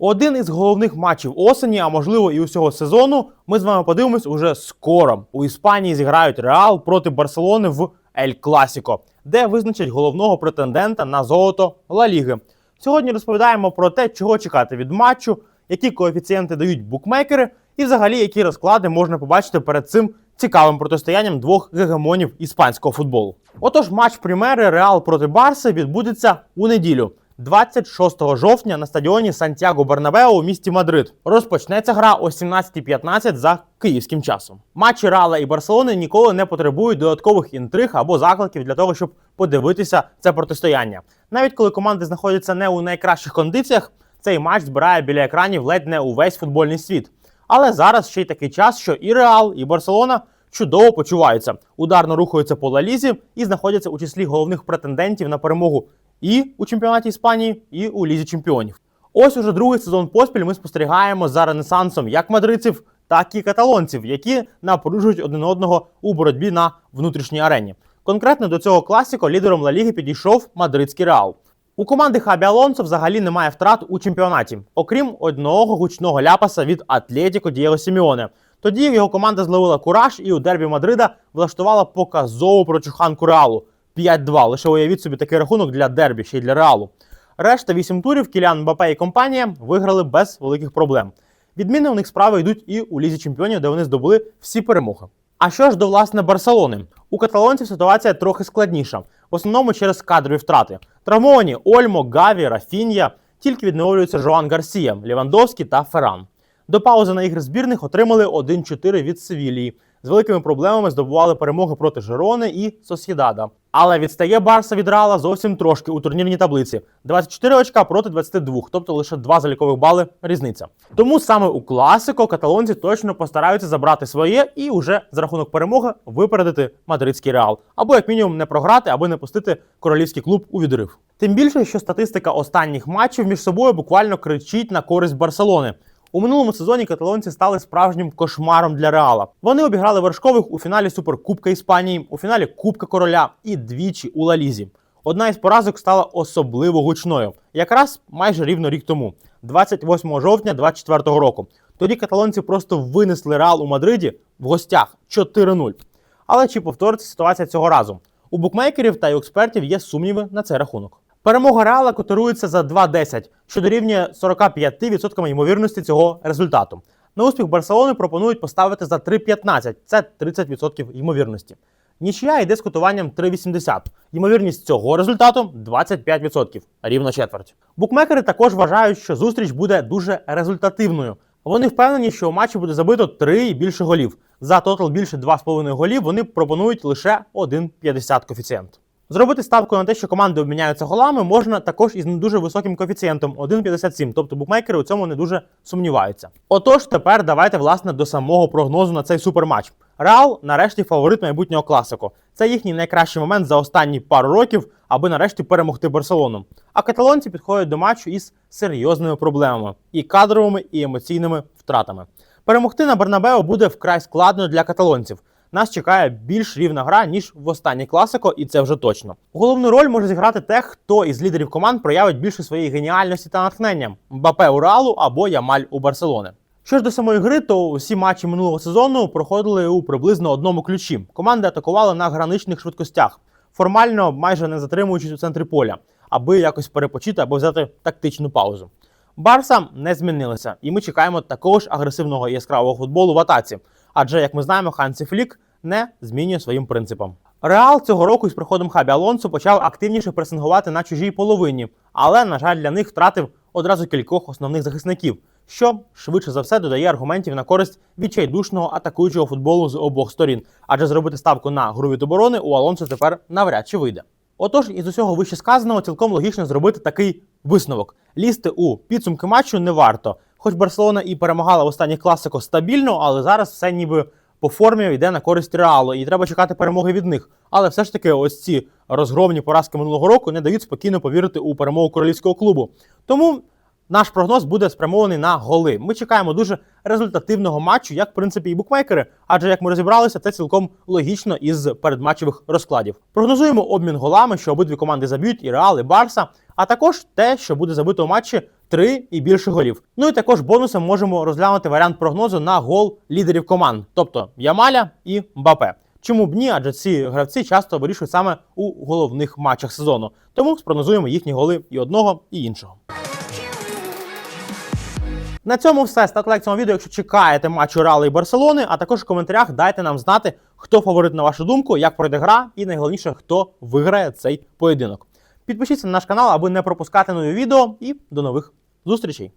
Один із головних матчів осені, а можливо і усього сезону, ми з вами подивимось уже скоро. У Іспанії зіграють Реал проти Барселони в Ель Класіко, де визначать головного претендента на золото Ла Ліги. Сьогодні розповідаємо про те, чого чекати від матчу, які коефіцієнти дають букмекери, і взагалі які розклади можна побачити перед цим цікавим протистоянням двох гегемонів іспанського футболу. Отож, матч Примери Реал проти Барси відбудеться у неділю. 26 жовтня на стадіоні Сантьяго Бернабеу у місті Мадрид розпочнеться гра о 17.15 за київським часом. Матчі Реала і Барселони ніколи не потребують додаткових інтриг або закликів для того, щоб подивитися це протистояння. Навіть коли команди знаходяться не у найкращих кондиціях, цей матч збирає біля екранів ледь не увесь футбольний світ. Але зараз ще й такий час, що і Реал, і Барселона чудово почуваються, ударно рухаються по лалізі і знаходяться у числі головних претендентів на перемогу і у чемпіонаті Іспанії, і у лізі чемпіонів. Ось уже другий сезон поспіль ми спостерігаємо за ренесансом як мадридців, так і каталонців, які напружують один одного у боротьбі на внутрішній арені. Конкретно до цього класіко лідером Ла Ліги підійшов мадридський реал. У команди Хабі Алонсо взагалі немає втрат у чемпіонаті, окрім одного гучного ляпаса від Атлетіко Дієго Сіміоне. Тоді його команда зловила кураж і у дербі Мадрида влаштувала показову прочуханку реалу 5-2. Лише уявіть собі такий рахунок для дербі, ще й для реалу. Решта вісім турів Кілян Мбапе і компанія виграли без великих проблем. Відмінно у них справи йдуть і у лізі чемпіонів, де вони здобули всі перемоги. А що ж до власне Барселони? У каталонців ситуація трохи складніша, в основному через кадрові втрати. Травмовані Ольмо, Гаві, Рафінья, тільки відновлюються Жоан Гарсія, Лівандовський та Ферран. До паузи на ігри збірних отримали 1-4 від Севілії. З великими проблемами здобували перемоги проти Жерони і Сосєдада. Але відстає Барса від Реала зовсім трошки у турнірній таблиці: 24 очка проти 22, тобто лише 2 залікових бали різниця. Тому саме у класико каталонці точно постараються забрати своє і уже за рахунок перемоги випередити мадридський реал, або як мінімум не програти, аби не пустити королівський клуб у відрив. Тим більше, що статистика останніх матчів між собою буквально кричить на користь Барселони. У минулому сезоні каталонці стали справжнім кошмаром для Реала. Вони обіграли вершкових у фіналі Суперкубка Іспанії, у фіналі Кубка Короля і двічі у Лалізі. Одна із поразок стала особливо гучною, якраз майже рівно рік тому, 28 жовтня 2024 року. Тоді каталонці просто винесли Реал у Мадриді в гостях 4-0. Але чи повториться ситуація цього разу? У букмекерів та й експертів є сумніви на цей рахунок. Перемога Реала котирується за 2-10, що дорівнює 45% ймовірності цього результату. На успіх Барселони пропонують поставити за 3-15, це 30% ймовірності. Нічия йде з котуванням 3,80. Ймовірність цього результату 25%, рівно четверть. Букмекери також вважають, що зустріч буде дуже результативною. Вони впевнені, що у матчі буде забито 3 і більше голів. За тотал більше 2,5 голів вони пропонують лише 1,50 коефіцієнт. Зробити ставку на те, що команди обміняються голами, можна також із не дуже високим коефіцієнтом 1,57, тобто букмекери у цьому не дуже сумніваються. Отож, тепер давайте власне до самого прогнозу на цей суперматч. Реал нарешті фаворит майбутнього класику. Це їхній найкращий момент за останні пару років, аби нарешті перемогти Барселону. А каталонці підходять до матчу із серйозними проблемами і кадровими, і емоційними втратами. Перемогти на Бернабео буде вкрай складно для каталонців. Нас чекає більш рівна гра, ніж в останній класико, і це вже точно. Головну роль може зіграти те, хто із лідерів команд проявить більше своєї геніальності та натхнення: Мбапе у Реалу або Ямаль у Барселони. Що ж до самої гри, то всі матчі минулого сезону проходили у приблизно одному ключі. Команди атакували на граничних швидкостях, формально майже не затримуючись у центрі поля, аби якось перепочити або взяти тактичну паузу. Барса не змінилася, і ми чекаємо такого ж агресивного і яскравого футболу в атаці. Адже, як ми знаємо, Хансі Флік не змінює своїм принципам. Реал цього року із приходом Хабі Алонсо почав активніше пресингувати на чужій половині, але, на жаль, для них втратив одразу кількох основних захисників, що швидше за все додає аргументів на користь відчайдушного атакуючого футболу з обох сторін. Адже зробити ставку на гру від оборони у Алонсо тепер навряд чи вийде. Отож, із усього вище сказаного, цілком логічно зробити такий висновок: лізти у підсумки матчу не варто. Хоч Барселона і перемагала в останніх класико стабільно, але зараз все ніби по формі йде на користь реалу, і треба чекати перемоги від них. Але все ж таки, ось ці розгромні поразки минулого року не дають спокійно повірити у перемогу королівського клубу. Тому Наш прогноз буде спрямований на голи. Ми чекаємо дуже результативного матчу, як в принципі і букмекери, адже як ми розібралися, це цілком логічно із передматчевих розкладів. Прогнозуємо обмін голами, що обидві команди заб'ють і Реал, і Барса, а також те, що буде забито у матчі три і більше голів. Ну і також бонусом можемо розглянути варіант прогнозу на гол лідерів команд, тобто Ямаля і Мбапе. Чому б ні? Адже ці гравці часто вирішують саме у головних матчах сезону. Тому спрогнозуємо їхні голи і одного, і іншого. На цьому все. Ставте лайк цьому відео, якщо чекаєте матчу Реала і Барселони, а також в коментарях дайте нам знати, хто фаворит на вашу думку, як пройде гра, і найголовніше, хто виграє цей поєдинок. Підпишіться на наш канал, аби не пропускати нові відео, і до нових зустрічей.